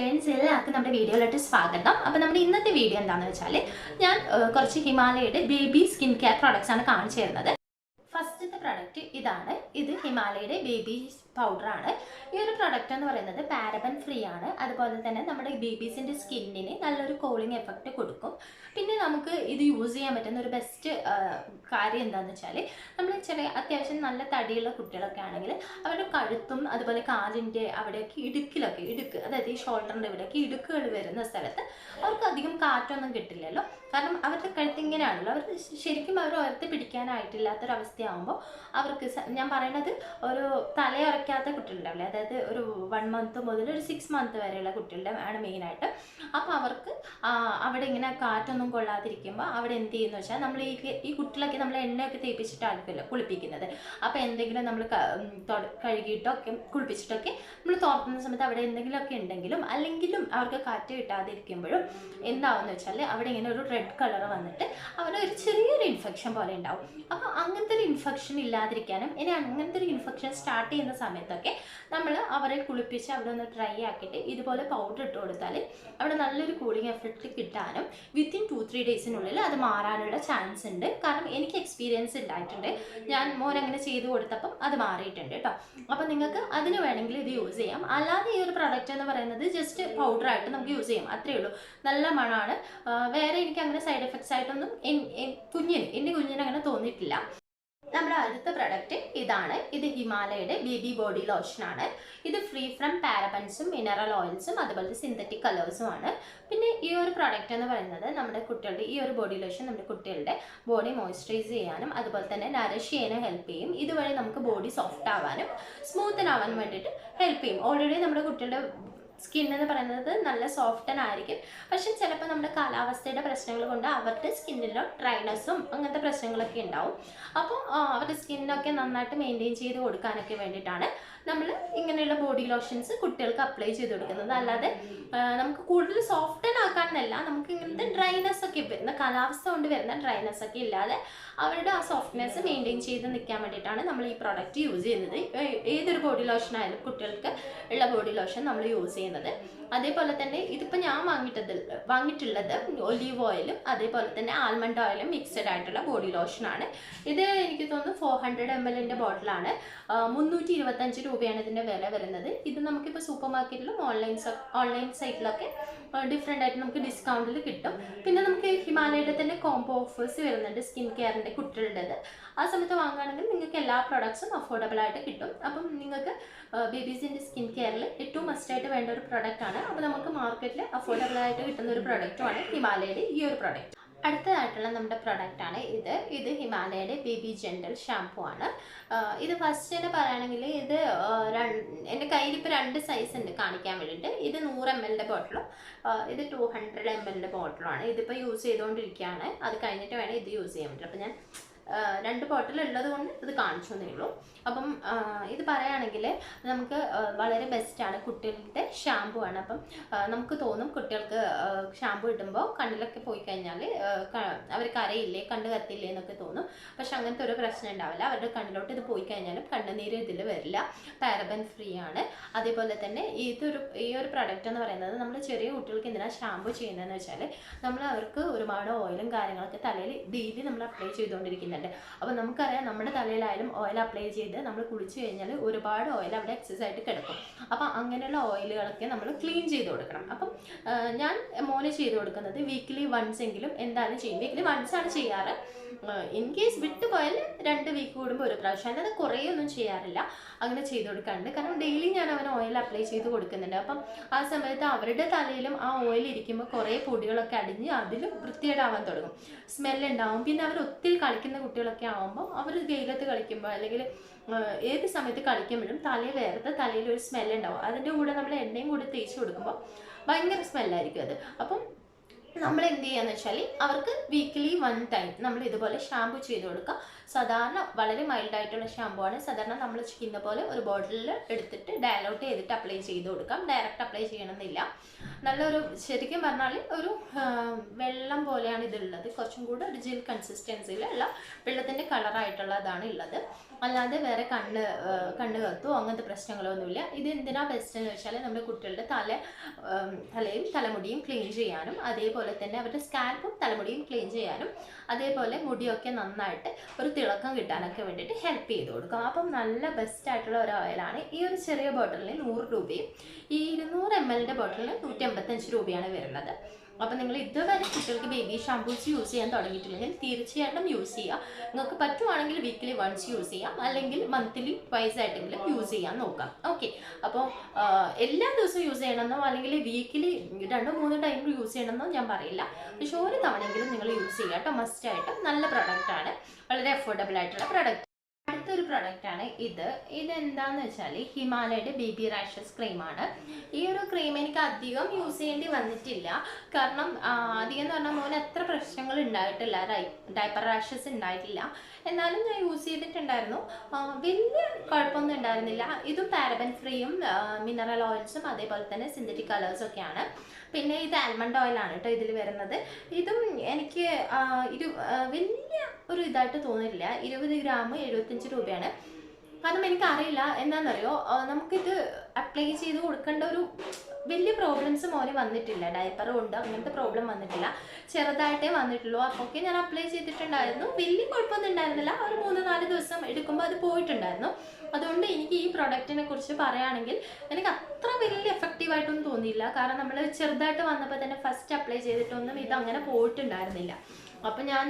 Friends എല്ലാവർക്കും നമ്മുടെ വീഡിയോയിലോട്ട് സ്വാഗതം. അപ്പോൾ നമ്മുടെ ഇന്നത്തെ വീഡിയോ എന്താണെന്ന് വെച്ചാൽ ഞാൻ കുറച്ച് ഹിമാലയയുടെ ബേബി സ്കിൻ കെയർ പ്രോഡക്റ്റ്സ് ആണ് കാണിച്ചു തരുന്നത്. ഫസ്റ്റത്തെ പ്രൊഡക്റ്റ് ഇതാണ്. ഇത് ഹിമാലയയുടെ ബേബി പൗഡർ ആണ്. ഈ ഒരു പ്രൊഡക്റ്റ് എന്ന് പറയുന്നത് പാരബൻ ഫ്രീ ആണ്. അതുപോലെ തന്നെ നമ്മുടെ ബേബീസിന്റെ സ്കിന്നിന് നല്ലൊരു കൂളിംഗ് എഫക്റ്റ് കൊടുക്കും. പിന്നെ നമുക്ക് ഇത് യൂസ് ചെയ്യാൻ പറ്റുന്ന ഒരു ബെസ്റ്റ് കാര്യം എന്താണെന്ന് വെച്ചാൽ നമ്മൾ ചെറിയ അത്യാവശ്യം നല്ല തടിയുള്ള കുട്ടികളൊക്കെ ആണെങ്കിൽ അവരുടെ കഴുത്തും അതുപോലെ കാലിന്റെ അവിടെയൊക്കെ ഇടുക്കിലൊക്കെ ഇടുക്ക് അതായത് ഈ ഷോൾഡറിന്റെ ഇവിടെയൊക്കെ ഇടുക്കുകൾ വരുന്ന സ്ഥലത്ത് അവർക്ക് അധികം കാറ്റൊന്നും കിട്ടില്ലല്ലോ. കാരണം അവരുടെ കഴുത്ത് ഇങ്ങനെയാണല്ലോ. അവർ ശരിക്കും അവർ ഉയർത്തി പിടിക്കാനായിട്ടില്ലാത്തൊരവസ്ഥയാകുമ്പോൾ അവർക്ക് ഞാൻ പറയണത് ഒരു തലയുറയ്ക്കാത്ത കുട്ടികളുണ്ടാവില്ലേ? അതായത് ഒരു വൺ മന്ത് മുതൽ ഒരു സിക്സ് മന്ത് വരെയുള്ള കുട്ടികളുടെ ആണ് മെയിനായിട്ട് അപ്പോൾ അവർക്ക് അവിടെ ഇങ്ങനെ കാറ്റൊന്നും കൊള്ളാതിരിക്കുമ്പോൾ അവിടെ എന്ത് ചെയ്യുന്നു വെച്ചാൽ നമ്മൾ ഈ ഈ കുട്ടികളൊക്കെ നമ്മൾ എണ്ണയൊക്കെ തേപ്പിച്ചിട്ടായിരിക്കുമല്ലോ കുളിപ്പിക്കുന്നത്. അപ്പോൾ എന്തെങ്കിലും നമ്മൾ കഴുകിയിട്ടൊക്കെ കുളിപ്പിച്ചിട്ടൊക്കെ നമ്മൾ തുറക്കുന്ന സമയത്ത് അവിടെ എന്തെങ്കിലുമൊക്കെ ഉണ്ടെങ്കിലും അല്ലെങ്കിലും അവർക്ക് കാറ്റ് കിട്ടാതിരിക്കുമ്പോഴും എന്താവെന്ന് വെച്ചാൽ അവിടെ ഇങ്ങനെ ഒരു റെഡ് കളർ വന്നിട്ട് അവിടെ ഒരു ചെറിയൊരു ഇൻഫെക്ഷൻ പോലെ ഉണ്ടാവും. അപ്പോൾ അങ്ങനത്തെ ഒരു ഇൻഫെക്ഷൻ ഇല്ലാതിരിക്കാനും ഇനി അങ്ങനത്തെ ഒരു ഇൻഫെക്ഷൻ സ്റ്റാർട്ട് ചെയ്യുന്ന സമയത്തൊക്കെ നമ്മൾ അവരെ കുളിപ്പിച്ച് അവിടെ ഒന്ന് ഡ്രൈ ആക്കിയിട്ട് ഇതുപോലെ പൗഡർ ഇട്ട് കൊടുത്താൽ അവിടെ നല്ലൊരു കൂളിംഗ് എഫക്റ്റ് കിട്ടാനും വിത്തിൻ ടു ത്രീ ഡേയ്സിനുള്ളിൽ അത് മാറാനുള്ള ചാൻസ് ഉണ്ട്. കാരണം എനിക്ക് എക്സ്പീരിയൻസ് ഉണ്ടായിട്ടുണ്ട്. ഞാൻ മോൻ അങ്ങനെ ചെയ്ത് കൊടുത്തപ്പം അത് മാറിയിട്ടുണ്ട് കേട്ടോ അപ്പോൾ നിങ്ങൾക്ക് അതിന് വേണമെങ്കിൽ ഇത് യൂസ് ചെയ്യാം. അല്ലാതെ ഈ ഒരു പ്രൊഡക്റ്റ് എന്ന് പറയുന്നത് ജസ്റ്റ് പൗഡർ ആയിട്ട് നമുക്ക് യൂസ് ചെയ്യാം. അത്രേ ഉള്ളൂ. നല്ല മണമാണ് വേറെ എനിക്ക് അങ്ങനെ സൈഡ് എഫക്ട്സ് ആയിട്ടൊന്നും കുഞ്ഞിന് എന്റെ കുഞ്ഞിന് അങ്ങനെ തോന്നിയിട്ടില്ല. നമ്മുടെ അടുത്ത പ്രൊഡക്റ്റ് ഇതാണ്. ഇത് ഹിമാലയയുടെ ബേബി ബോഡി ലോഷൻ ആണ്. ഇത് ഫ്രീ ഫ്രം പാരബൻസും മിനറൽ ഓയിൽസും അതുപോലെ സിന്തറ്റിക് കളേഴ്സും ആണ്. പിന്നെ ഈ ഒരു പ്രൊഡക്റ്റ് എന്ന് പറയുന്നത് നമ്മുടെ കുട്ടികളുടെ ഈ ഒരു ബോഡി ലോഷൻ നമ്മുടെ കുട്ടികളുടെ ബോഡി മോയ്സ്ചറൈസ് ചെയ്യാനും അതുപോലെ തന്നെ നറിഷ് ചെയ്യാനും ഹെൽപ്പ് ചെയ്യും. ഇതുവഴി നമുക്ക് ബോഡി സോഫ്റ്റ് ആവാനും സ്മൂത്തൻ ആവാനും വേണ്ടിയിട്ട് ഹെൽപ്പ് ചെയ്യും. ഓൾറെഡി നമ്മുടെ കുട്ടികളുടെ സ്കിൻ എന്ന് പറയുന്നത് നല്ല സോഫ്റ്റൻ ആയിരിക്കും. പക്ഷെ ചിലപ്പോൾ നമ്മുടെ കാലാവസ്ഥയുടെ പ്രശ്നങ്ങൾ കൊണ്ട് അവരുടെ സ്കിന്നിലോ ഡ്രൈനെസ്സും അങ്ങനത്തെ പ്രശ്നങ്ങളൊക്കെ ഉണ്ടാവും. അപ്പോൾ അവരുടെ സ്കിന്നൊക്കെ നന്നായിട്ട് മെയിന്റെയിൻ ചെയ്ത് കൊടുക്കാനൊക്കെ വേണ്ടിയിട്ടാണ് നമ്മൾ ഇങ്ങനെയുള്ള ബോഡി ലോഷൻസ് കുട്ടികൾക്ക് അപ്ലൈ ചെയ്ത് കൊടുക്കുന്നത്. അല്ലാതെ നമുക്ക് കൂടുതൽ സോഫ്റ്റൻ ആക്കാനല്ല നമുക്ക് ഇങ്ങനത്തെ ഡ്രൈനെസ് ഒക്കെ വരുന്ന കാലാവസ്ഥ കൊണ്ട് വരുന്ന ഡ്രൈനെസ് ഒക്കെ ഇല്ലാതെ അവരുടെ ആ സോഫ്റ്റ്നെസ് മെയിന്റെയിൻ ചെയ്ത് നിൽക്കാൻ വേണ്ടിയിട്ടാണ് നമ്മൾ ഈ പ്രോഡക്റ്റ് യൂസ് ചെയ്യുന്നത്. ഏതൊരു ബോഡി ലോഷൻ ആയാലും കുട്ടികൾക്ക് ഉള്ള ബോഡി ലോഷൻ നമ്മൾ യൂസ് ചെയ്യുന്നത്. അതേപോലെ തന്നെ ഇതിപ്പോൾ ഞാൻ വാങ്ങിയിട്ടത് വാങ്ങിയിട്ടുള്ളത് ഒലീവ് ഓയിലും അതേപോലെ തന്നെ ആൽമണ്ട് ഓയിലും മിക്സഡ് ആയിട്ടുള്ള ബോഡി ലോഷനാണ് ഇത് എനിക്ക് തോന്നുന്നു ഫോർ ഹൺഡ്രഡ് എം എല്ലിന്റെ ബോട്ടിലാണ് മുന്നൂറ്റി ഇരുപത്തഞ്ച് രൂപയാണ് ഇതിന്റെ വില വരുന്നത്. ഇത് നമുക്കിപ്പോൾ സൂപ്പർ മാർക്കറ്റിലും ഓൺലൈൻ ഓൺലൈൻ സൈറ്റിലൊക്കെ ഡിഫറെന്റ് ആയിട്ട് നമുക്ക് ഡിസ്കൗണ്ടിൽ കിട്ടും. പിന്നെ നമുക്ക് ഹിമാലയയുടെ തന്നെ കോംബോ ഓഫേഴ്സ് വരുന്നുണ്ട് സ്കിൻ കെയറിന്റെ കുട്ടികളുടേത്. ആ സമയത്ത് വാങ്ങുകയാണെങ്കിൽ നിങ്ങൾക്ക് എല്ലാ പ്രോഡക്ട്സും അഫോർഡബിൾ ആയിട്ട് കിട്ടും. അപ്പം നിങ്ങൾക്ക് ബേബീസിന്റെ സ്കിൻ കെയറിൽ ഏറ്റവും മസ്റ്റായിട്ട് വേണ്ട ഒരു പ്രൊഡക്റ്റാണ് അപ്പോൾ നമുക്ക് മാർക്കറ്റിൽ അഫോർഡബിൾ ആയിട്ട് കിട്ടുന്ന ഒരു പ്രൊഡക്റ്റുമാണ് ഹിമാലയയുടെ ഈ ഒരു പ്രൊഡക്റ്റ് അടുത്തതായിട്ടുള്ള നമ്മുടെ പ്രൊഡക്റ്റ് ആണ് ഇത്. ഇത് ഹിമാലയയുടെ ബേബി ജെൻഡൽ ഷാംപൂ ആണ്. ഇത് ഫസ്റ്റ് തന്നെ പറയുകയാണെങ്കിൽ ഇത് എന്റെ കയ്യിൽ ഇപ്പോൾ രണ്ട് സൈസ് ഉണ്ട് കാണിക്കാൻ വേണ്ടിയിട്ട്. ഇത് നൂറ് എം എല്ലിന്റെ ബോട്ടിലും ഇത് ടു ഹൺഡ്രഡ് എം എല്ലിന്റെ ബോട്ടിലുമാണ് ഇതിപ്പോൾ യൂസ് ചെയ്തുകൊണ്ടിരിക്കുകയാണ്. അത് കഴിഞ്ഞിട്ട് വേണം ഇത് യൂസ് ചെയ്യാൻ പറ്റും അപ്പോൾ ഞാൻ രണ്ട് ബോട്ടിൽ ഉള്ളത് കൊണ്ട് ഇത് കാണിച്ചു തന്നേ ഉള്ളൂ. അപ്പം ഇത് പറയുകയാണെങ്കിൽ നമുക്ക് വളരെ ബെസ്റ്റാണ് കുട്ടികളുടെ ഷാമ്പു ആണ്. അപ്പം നമുക്ക് തോന്നും കുട്ടികൾക്ക് ഷാമ്പു ഇടുമ്പോൾ കണ്ണിലൊക്കെ പോയി കഴിഞ്ഞാൽ അവർ കരയില്ലേ കണ്ണ് കത്തില്ലേ എന്നൊക്കെ തോന്നും. പക്ഷെ അങ്ങനത്തെ ഒരു പ്രശ്നം ഉണ്ടാവില്ല. അവരുടെ കണ്ണിലോട്ട് ഇത് പോയി കഴിഞ്ഞാലും കണ്ണുനീര് ഇതിൽ വരില്ല. പാരബൻ ഫ്രീ ആണ്. അതേപോലെ തന്നെ ഇതൊരു ഈ ഒരു പ്രൊഡക്റ്റ് എന്ന് പറയുന്നത് നമ്മൾ ചെറിയ കുട്ടികൾക്ക് എന്തിനാണ് ഷാമ്പു ചെയ്യുന്നതെന്ന് വെച്ചാൽ നമ്മൾ അവർക്ക് ഒരുപാട് ഓയിലും കാര്യങ്ങളൊക്കെ തലയിൽ ഡെയിലി നമ്മൾ അപ്ലൈ ചെയ്തുകൊണ്ടിരിക്കുന്നുണ്ട് അപ്പോൾ നമുക്കറിയാം നമ്മുടെ തലയിലായാലും ഓയിൽ അപ്ലൈ ചെയ്ത് നമ്മൾ കുളിച്ചു കഴിഞ്ഞാൽ ഒരുപാട് ഓയിൽ അവിടെ എക്സസ് ആയിട്ട് കിടക്കും. അപ്പോൾ അങ്ങനെയുള്ള ഓയിലുകളൊക്കെ നമ്മൾ ക്ലീൻ ചെയ്ത് കൊടുക്കണം. അപ്പം ഞാൻ മോന് ചെയ്ത് കൊടുക്കുന്നത് വീക്കിലി വൺസ് എങ്കിലും എന്താണ് ചെയ്യും? വീക്കിലി വൺസ് ആണ് ചെയ്യാറ്. ഇൻ കേസ് വിട്ടുപോയാൽ രണ്ട് വീക്ക് കൂടുമ്പോൾ ഒരു പ്രാവശ്യം. അല്ലാതെ കുറേ ഒന്നും ചെയ്യാറില്ല. അങ്ങനെ ചെയ്ത് കൊടുക്കാറുണ്ട്. കാരണം ഡെയിലി ഞാൻ അവന് ഓയിൽ അപ്ലൈ ചെയ്ത് കൊടുക്കുന്നുണ്ട്. അപ്പം ആ സമയത്ത് അവരുടെ തലയിലും ആ ഓയിൽ ഇരിക്കുമ്പോൾ കുറേ പൊടികളൊക്കെ അടിഞ്ഞ് അതിലും വൃത്തികേടാവാൻ തുടങ്ങും. സ്മെല്ല് ഉണ്ടാവും. പിന്നെ അവർ ഒത്തിരി കളിക്കുന്ന കുട്ടികളൊക്കെ ആവുമ്പോൾ അവർ വെയിലത്ത് കളിക്കുമ്പോൾ അല്ലെങ്കിൽ ഏത് സമയത്ത് കളിക്കുമ്പോഴും തലയിൽ വേർത്ത് തലയിൽ ഒരു സ്മെല്ലുണ്ടാവും അതിന്റെ കൂടെ നമ്മൾ എണ്ണയും കൂടി തേച്ച് കൊടുക്കുമ്പോൾ ഭയങ്കര സ്മെല്ലായിരിക്കും അത്. അപ്പം നമ്മൾ എന്ത് ചെയ്യാന്ന് വെച്ചാൽ അവർക്ക് വീക്കിലി വൺ ടൈം നമ്മൾ ഇതുപോലെ ഷാമ്പു ചെയ്ത് കൊടുക്കുക സാധാരണ വളരെ മൈൽഡ് ആയിട്ടുള്ള ഷാമ്പു ആണ്. സാധാരണ നമ്മൾ ചെയ്യുന്ന പോലെ ഒരു ബോട്ടിലിൽ എടുത്തിട്ട് ഡയലോട്ട് ചെയ്തിട്ട് അപ്ലൈ ചെയ്ത് കൊടുക്കാം. ഡയറക്റ്റ് അപ്ലൈ ചെയ്യണമെന്നില്ല നല്ലൊരു ശരിക്കും പറഞ്ഞാൽ ഒരു വെള്ളം പോലെയാണ് ഇതുള്ളത്. കുറച്ചും കൂടെ ഒരു ജിൽ കൺസിസ്റ്റൻസിയിലുള്ള വെള്ളത്തിന്റെ കളറായിട്ടുള്ളതാണ് ഉള്ളത് അല്ലാതെ വേറെ കണ്ണ് കണ്ണ് കത്തോ അങ്ങനത്തെ പ്രശ്നങ്ങളൊന്നുമില്ല. ഇത് എന്തിനാ ബെസ്റ്റ് എന്ന് വെച്ചാൽ നമ്മുടെ കുട്ടികളുടെ തല തലയും തലമുടിയും ക്ലീൻ ചെയ്യാനും അതേപോലെ തന്നെ അവരുടെ സ്കാൽപ്പും തലമുടിയും ക്ലീൻ ചെയ്യാനും അതേപോലെ മുടിയൊക്കെ നന്നായിട്ട് ഒരു തിളക്കം കിട്ടാനൊക്കെ വേണ്ടിയിട്ട് ഹെൽപ്പ് ചെയ്ത് കൊടുക്കും. അപ്പം നല്ല ബെസ്റ്റ് ആയിട്ടുള്ള ഒരു ഓയിലാണ് ഈ ഒരു ചെറിയ ബോട്ടിലിന് നൂറ് രൂപയും ഈ ഇരുന്നൂറ് എം എല്ലിന്റെ ബോട്ടിലിന് നൂറ്റി രൂപയാണ് വരുന്നത്. അപ്പം നിങ്ങൾ ഇതുവരെ കുട്ടികൾക്ക് ബേബി ഷാംപൂസ് യൂസ് ചെയ്യാൻ തുടങ്ങിയിട്ടില്ലെങ്കിൽ തീർച്ചയായിട്ടും യൂസ് ചെയ്യുക. നിങ്ങൾക്ക് പറ്റുവാണെങ്കിൽ വീക്കിലി വൺസ് യൂസ് ചെയ്യാം. അല്ലെങ്കിൽ മന്ത്ലി വൈസ് ആയിട്ടെങ്കിലും യൂസ് ചെയ്യാൻ നോക്കാം. ഓക്കെ അപ്പോൾ എല്ലാ ദിവസവും യൂസ് ചെയ്യണമെന്നോ അല്ലെങ്കിൽ വീക്കിലി രണ്ടോ മൂന്നോ ടൈം യൂസ് ചെയ്യണമെന്നോ ഞാൻ പറയില്ല. പക്ഷെ ഒരു തവണയെങ്കിലും നിങ്ങൾ യൂസ് ചെയ്യുക കേട്ടോ. മസ്റ്റ് ആയിട്ട് നല്ല പ്രൊഡക്റ്റ് ആണ്. വളരെ അഫോർഡബിൾ ആയിട്ടുള്ള പ്രൊഡക്റ്റ് അടുത്തൊരു പ്രൊഡക്റ്റ് ആണ് ഇത്. ഇത് എന്താന്ന് വെച്ചാൽ ഹിമാലയയുടെ ബേബി റാഷസ് ക്രീമാണ് ഈ ഒരു ക്രീം എനിക്ക് അധികം യൂസ് ചെയ്യേണ്ടി വന്നിട്ടില്ല. കാരണം അധികം എന്ന് പറഞ്ഞാൽ മോന് എത്ര പ്രശ്നങ്ങൾ ഉണ്ടായിട്ടില്ല. ഡൈപ്പർ റാഷസ് ഉണ്ടായിട്ടില്ല. എന്നാലും ഞാൻ യൂസ് ചെയ്തിട്ടുണ്ടായിരുന്നു. വലിയ കുഴപ്പമൊന്നും ഉണ്ടായിരുന്നില്ല. ഇതും പാരബൻ ഫ്രീയും മിനറൽ ഓയിൽസും അതേപോലെ തന്നെ സിന്തറ്റിക് കളേഴ്സും ഒക്കെയാണ്. പിന്നെ ഇത് ആൽമണ്ട് ഓയിലാണ് കേട്ടോ ഇതിൽ വരുന്നത്. ഇതും എനിക്ക് ഇരു വലിയ ഒരു ഇതായിട്ട് തോന്നില്ല. ഇരുപത് ഗ്രാം എഴുപത്തഞ്ച് രൂപയാണ്. കാരണം എനിക്കറിയില്ല. എന്താണെന്നറിയോ നമുക്കിത് അപ്ലൈ ചെയ്ത് കൊടുക്കേണ്ട ഒരു വലിയ പ്രോബ്ലംസ് മോനെ വന്നിട്ടില്ല. ഡയപ്പർ കൊണ്ട് അങ്ങനത്തെ പ്രോബ്ലം വന്നിട്ടില്ല. ചെറുതായിട്ടേ വന്നിട്ടുള്ളൂ. അപ്പോഴൊക്കെ ഞാൻ അപ്ലൈ ചെയ്തിട്ടുണ്ടായിരുന്നു. വലിയ കുഴപ്പമൊന്നും ഉണ്ടായിരുന്നില്ല. ഒരു മൂന്ന് നാല് ദിവസം എടുക്കുമ്പോൾ അത് പോയിട്ടുണ്ടായിരുന്നു. അതുകൊണ്ട് എനിക്ക് ഈ പ്രൊഡക്റ്റിനെ കുറിച്ച് പറയുകയാണെങ്കിൽ എനിക്ക് അത്ര വലിയ എഫക്റ്റീവ് ആയിട്ടൊന്നും തോന്നിയില്ല. കാരണം നമ്മൾ ചെറുതായിട്ട് വന്നപ്പോൾ തന്നെ ഫസ്റ്റ് അപ്ലൈ ചെയ്തിട്ടൊന്നും ഇത് അങ്ങനെ പോയിട്ടുണ്ടായിരുന്നില്ല. അപ്പം ഞാൻ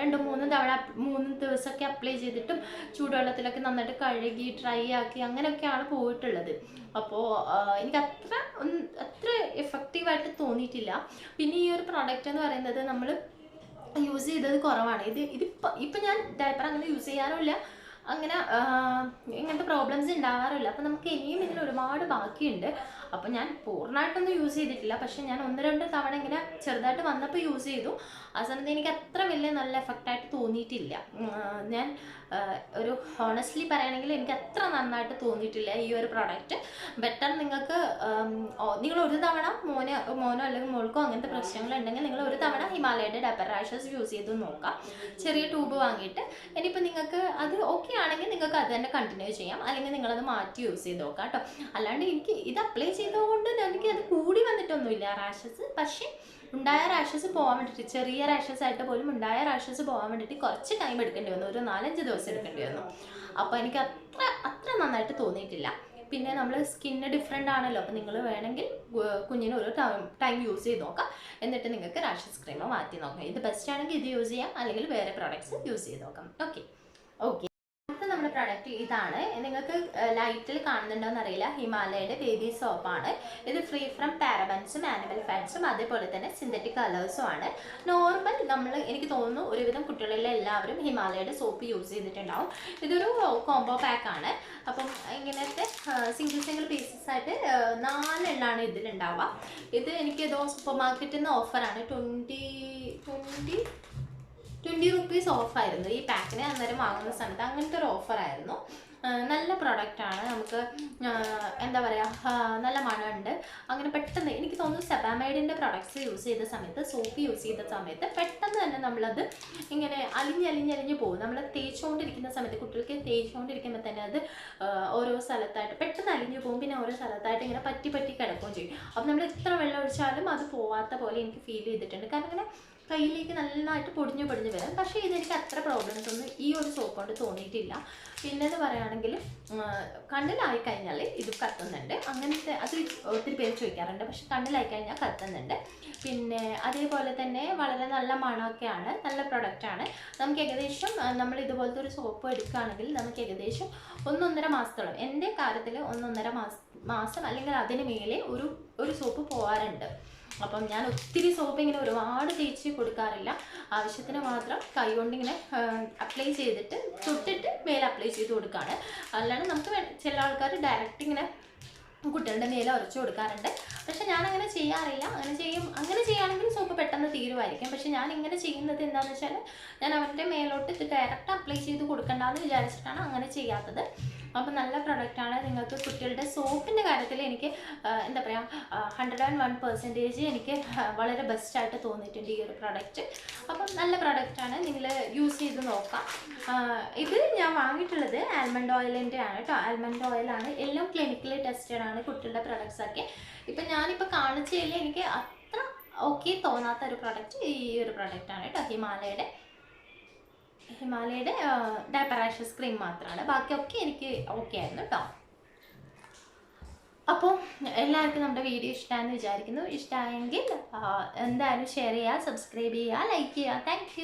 രണ്ട് മൂന്ന് തവണ മൂന്ന് ദിവസമൊക്കെ അപ്ലൈ ചെയ്തിട്ടും ചൂടുവെള്ളത്തിലൊക്കെ നന്നായിട്ട് കഴുകി ഡ്രൈ ആക്കി അങ്ങനെയൊക്കെയാണ് പോയിട്ടുള്ളത്. അപ്പോൾ എനിക്ക് അത്ര അത്ര എഫക്റ്റീവായിട്ട് തോന്നിയിട്ടില്ല. പിന്നെ ഈ ഒരു പ്രോഡക്റ്റ് എന്ന് പറയുന്നത് നമ്മൾ യൂസ് ചെയ്തത് കുറവാണ്. ഇത് ഇതിപ്പോൾ ഇപ്പം ഞാൻ ഡയപ്പർ അങ്ങനെ യൂസ് ചെയ്യാറുമില്ല. അങ്ങനെ ഇങ്ങനത്തെ പ്രോബ്ലംസ് ഉണ്ടാവാറില്ല അപ്പം നമുക്ക് ഇനിയും ഇതിൽ ഒരുപാട് ബാക്കിയുണ്ട്. അപ്പം ഞാൻ പൂർണമായിട്ടൊന്നും യൂസ് ചെയ്തിട്ടില്ല. പക്ഷേ ഞാൻ ഒന്ന് രണ്ട് തവണ ഇങ്ങനെ ചെറുതായിട്ട് വന്നപ്പോൾ യൂസ് ചെയ്തു. ആ സമയത്ത് എനിക്ക് അത്ര വലിയ നല്ല എഫക്റ്റായിട്ട് തോന്നിയിട്ടില്ല. ഞാൻ ഒരു ഹോണസ്റ്റ്ലി പറയുകയാണെങ്കിൽ എനിക്ക് അത്ര നന്നായിട്ട് തോന്നിയിട്ടില്ല ഈ ഒരു പ്രോഡക്റ്റ് ബെറ്റർ നിങ്ങൾക്ക് നിങ്ങൾ ഒരു തവണ മോന് മോനോ അല്ലെങ്കിൽ മോൾക്കോ അങ്ങനത്തെ പ്രശ്നങ്ങൾ ഉണ്ടെങ്കിൽ നിങ്ങൾ ഒരു തവണ ഹിമാലയയുടെ ഡബർ റാഷസ് യൂസ് ചെയ്ത് നോക്കാം. ചെറിയ ട്യൂബ് വാങ്ങിയിട്ട് ഇനിയിപ്പോൾ നിങ്ങൾക്ക് അത് ഓക്കെ ആണെങ്കിൽ നിങ്ങൾക്ക് അത് തന്നെ കണ്ടിന്യൂ ചെയ്യാം. അല്ലെങ്കിൽ നിങ്ങളത് മാറ്റി യൂസ് ചെയ്ത് നോക്കാം കേട്ടോ. അല്ലാണ്ട് എനിക്ക് ഇത് അപ്ലൈ ചെയ്തതുകൊണ്ട് എനിക്ക് അത് കൂടി വന്നിട്ടൊന്നുമില്ല റാഷസ്. പക്ഷേ ഉണ്ടായ റാഷസ് പോകാൻ വേണ്ടിയിട്ട് ചെറിയ റാഷസ് ആയിട്ട് പോലും ഉണ്ടായ റാഷസ് പോകാൻ വേണ്ടിയിട്ട് കുറച്ച് ടൈം എടുക്കേണ്ടി വന്നു. ഒരു നാലഞ്ച് ദിവസം എടുക്കേണ്ടി വന്നു. അപ്പോൾ എനിക്ക് അത്ര അത്ര നന്നായിട്ട് തോന്നിയിട്ടില്ല. പിന്നെ നമ്മൾ സ്കിന്ന് ഡിഫറെന്റ് ആണല്ലോ. അപ്പോൾ നിങ്ങൾ വേണമെങ്കിൽ കുഞ്ഞിന് ഒരു ടൈം യൂസ് ചെയ്ത് നോക്കാം. എന്നിട്ട് നിങ്ങൾക്ക് റാഷസ് ക്രീം മാറ്റി നോക്കാം. ഇത് ബെസ്റ്റ് ആണെങ്കിൽ ഇത് യൂസ് ചെയ്യാം. അല്ലെങ്കിൽ വേറെ പ്രോഡക്ട്സ് യൂസ് ചെയ്ത് നോക്കാം. ഓക്കെ ഓക്കെ പ്രോഡക്റ്റ് ഇതാണ്. നിങ്ങൾക്ക് ലൈറ്റിൽ കാണുന്നുണ്ടോയെന്ന് അറിയില്ല. ഹിമാലയയുടെ ബേബി സോപ്പാണ് ഇത് ഫ്രീ ഫ്രം പാരബൻസും ആനിമൽ ഫാറ്റ്സും അതേപോലെ തന്നെ സിന്തറ്റിക് കളേഴ്സും ആണ്. നോർമൽ നമ്മൾ എനിക്ക് തോന്നുന്നു ഒരുവിധം കുട്ടികളിലെ എല്ലാവരും ഹിമാലയയുടെ സോപ്പ് യൂസ് ചെയ്തിട്ടുണ്ടാവും. ഇതൊരു കോംബോ പാക്ക് ആണ്. അപ്പം ഇങ്ങനത്തെ സിംഗിൾ സിംഗിൾ പീസസ് ആയിട്ട് നാലെണ്ണമാണ് ഇതിലുണ്ടാവുക. ഇത് എനിക്ക് ഏതോ സൂപ്പർ മാർക്കറ്റിൽ നിന്ന് ഓഫറാണ് ട്വന്റി ട്വന്റി ട്വന്റി റുപ്പീസ് ഓഫായിരുന്നു ഈ പാക്കിന് അന്നേരം വാങ്ങുന്ന സമയത്ത് അങ്ങനത്തെ ഒരു ഓഫറായിരുന്നു നല്ല പ്രൊഡക്റ്റാണ് നമുക്ക് എന്താ പറയുക നല്ല മണമുണ്ട്. അങ്ങനെ പെട്ടെന്ന് എനിക്ക് തോന്നുന്നു സെബാമൈഡിന്റെ പ്രൊഡക്ട്സ് യൂസ് ചെയ്ത സമയത്ത് സോപ്പ് യൂസ് ചെയ്ത സമയത്ത് പെട്ടെന്ന് തന്നെ നമ്മളത് ഇങ്ങനെ അലിഞ്ഞലിഞ്ഞലിഞ്ഞ് പോകും. നമ്മൾ തേച്ചുകൊണ്ടിരിക്കുന്ന സമയത്ത് കുട്ടികൾക്ക് തേച്ചുകൊണ്ടിരിക്കുമ്പോൾ തന്നെ അത് ഓരോ സ്ഥലത്തായിട്ട് പെട്ടെന്ന് അലിഞ്ഞു പോകും. പിന്നെ ഓരോ സ്ഥലത്തായിട്ട് ഇങ്ങനെ പറ്റി പറ്റി കിടക്കുകയും ചെയ്യും. അപ്പം നമ്മൾ എത്ര വെള്ളം ഒഴിച്ചാലും അത് പോവാത്ത പോലെ എനിക്ക് ഫീൽ ചെയ്തിട്ടുണ്ട്. കാരണം ഇങ്ങനെ കയ്യിലേക്ക് നന്നായിട്ട് പൊടിഞ്ഞു പൊടിഞ്ഞു വരാം. പക്ഷേ ഇതെനിക്ക് അത്ര പ്രോബ്ലംസ് ഒന്നും ഈ ഒരു സോപ്പ് കൊണ്ട് തോന്നിയിട്ടില്ല. പിന്നെന്ന് പറയുകയാണെങ്കിൽ കണ്ണിലായി കഴിഞ്ഞാൽ ഇത് കത്തുന്നുണ്ട്. അങ്ങനത്തെ അത് ഒത്തിരി പേര് ചോദിക്കാറുണ്ട്. പക്ഷെ കണ്ണിലായി കഴിഞ്ഞാൽ കത്തുന്നുണ്ട്. പിന്നെ അതേപോലെ തന്നെ വളരെ നല്ല മണമൊക്കെയാണ് നല്ല പ്രൊഡക്റ്റാണ് നമുക്ക് ഏകദേശം നമ്മൾ ഇതുപോലത്തെ ഒരു സോപ്പ് എടുക്കുകയാണെങ്കിൽ നമുക്ക് ഏകദേശം ഒന്നൊന്നര മാസത്തോളം എന്റെ കാര്യത്തിൽ ഒന്നൊന്നര മാസം മാസം അല്ലെങ്കിൽ അതിന് മേലെ ഒരു ഒരു സോപ്പ് പോകാറുണ്ട് അപ്പം ഞാൻ ഒത്തിരി സോപ്പ് ഇങ്ങനെ ഒരുപാട് തേച്ച് കൊടുക്കാറില്ല. ആവശ്യത്തിന് മാത്രം കൈകൊണ്ട് ഇങ്ങനെ അപ്ലൈ ചെയ്തിട്ട് തൊട്ടിട്ട് മേലെ അപ്ലൈ ചെയ്ത് കൊടുക്കുകയാണ് അല്ലാണ്ട് നമുക്ക് ചില ആൾക്കാർ ഡയറക്റ്റ് ഇങ്ങനെ കുട്ടികളുടെ മേലെ ഉരച്ചു കൊടുക്കാറുണ്ട്. പക്ഷെ ഞാൻ അങ്ങനെ ചെയ്യാറില്ല. അങ്ങനെ ചെയ്യും അങ്ങനെ ചെയ്യുകയാണെങ്കിൽ സോപ്പ് പെട്ടെന്ന് തീരുമായിരിക്കും. പക്ഷെ ഞാൻ ഇങ്ങനെ ചെയ്യുന്നത് എന്താണെന്ന് വെച്ചാൽ ഞാൻ അവരുടെ മേലോട്ട് ഇത് ഡയറക്റ്റ് അപ്ലൈ ചെയ്ത് കൊടുക്കണ്ടെന്ന് വിചാരിച്ചിട്ടാണ് അങ്ങനെ ചെയ്യാത്തത്. അപ്പോൾ നല്ല പ്രൊഡക്റ്റാണ് നിങ്ങൾക്ക് കുട്ടികളുടെ സോപ്പിന്റെ കാര്യത്തിൽ എനിക്ക് എന്താ പറയുക ഹൺഡ്രഡ് ആൻഡ് വൺ പെർസെന്റേജ് എനിക്ക് വളരെ ബെസ്റ്റായിട്ട് തോന്നിയിട്ടുണ്ട് ഈ ഒരു പ്രൊഡക്റ്റ് അപ്പം നല്ല പ്രൊഡക്റ്റാണ് നിങ്ങൾ യൂസ് ചെയ്ത് നോക്കാം. ഇത് ഞാൻ വാങ്ങിയിട്ടുള്ളത് ആൽമണ്ട് ഓയിലിന്റെ ആണ് കേട്ടോ ആൽമണ്ട് ഓയിലാണ് എല്ലാം ക്ലിനിക്കലി ടെസ്റ്റഡ് ആണ് കുട്ടികളുടെ പ്രൊഡക്ട്സൊക്കെ ഇപ്പം ഞാനിപ്പോൾ കാണിച്ചതിൽ എനിക്ക് അത്ര ഓക്കെ തോന്നാത്ത ഒരു പ്രൊഡക്റ്റ് ഈ ഒരു പ്രൊഡക്റ്റാണ് കേട്ടോ ഹിമാലയയുടെ. ഹിമാലയയുടെ ഡയപ്പറാഷസ് ക്രീം മാത്രമാണ് ബാക്കിയൊക്കെ എനിക്ക് ഓക്കെ ആയിരുന്നു കേട്ടോ അപ്പോൾ എല്ലാവർക്കും നമ്മുടെ വീഡിയോ ഇഷ്ടമാണെന്ന് വിചാരിക്കുന്നു. ഇഷ്ടമായെങ്കിൽ എന്തായാലും ഷെയർ ചെയ്യുക സബ്സ്ക്രൈബ് ചെയ്യുക ലൈക്ക് ചെയ്യുക താങ്ക്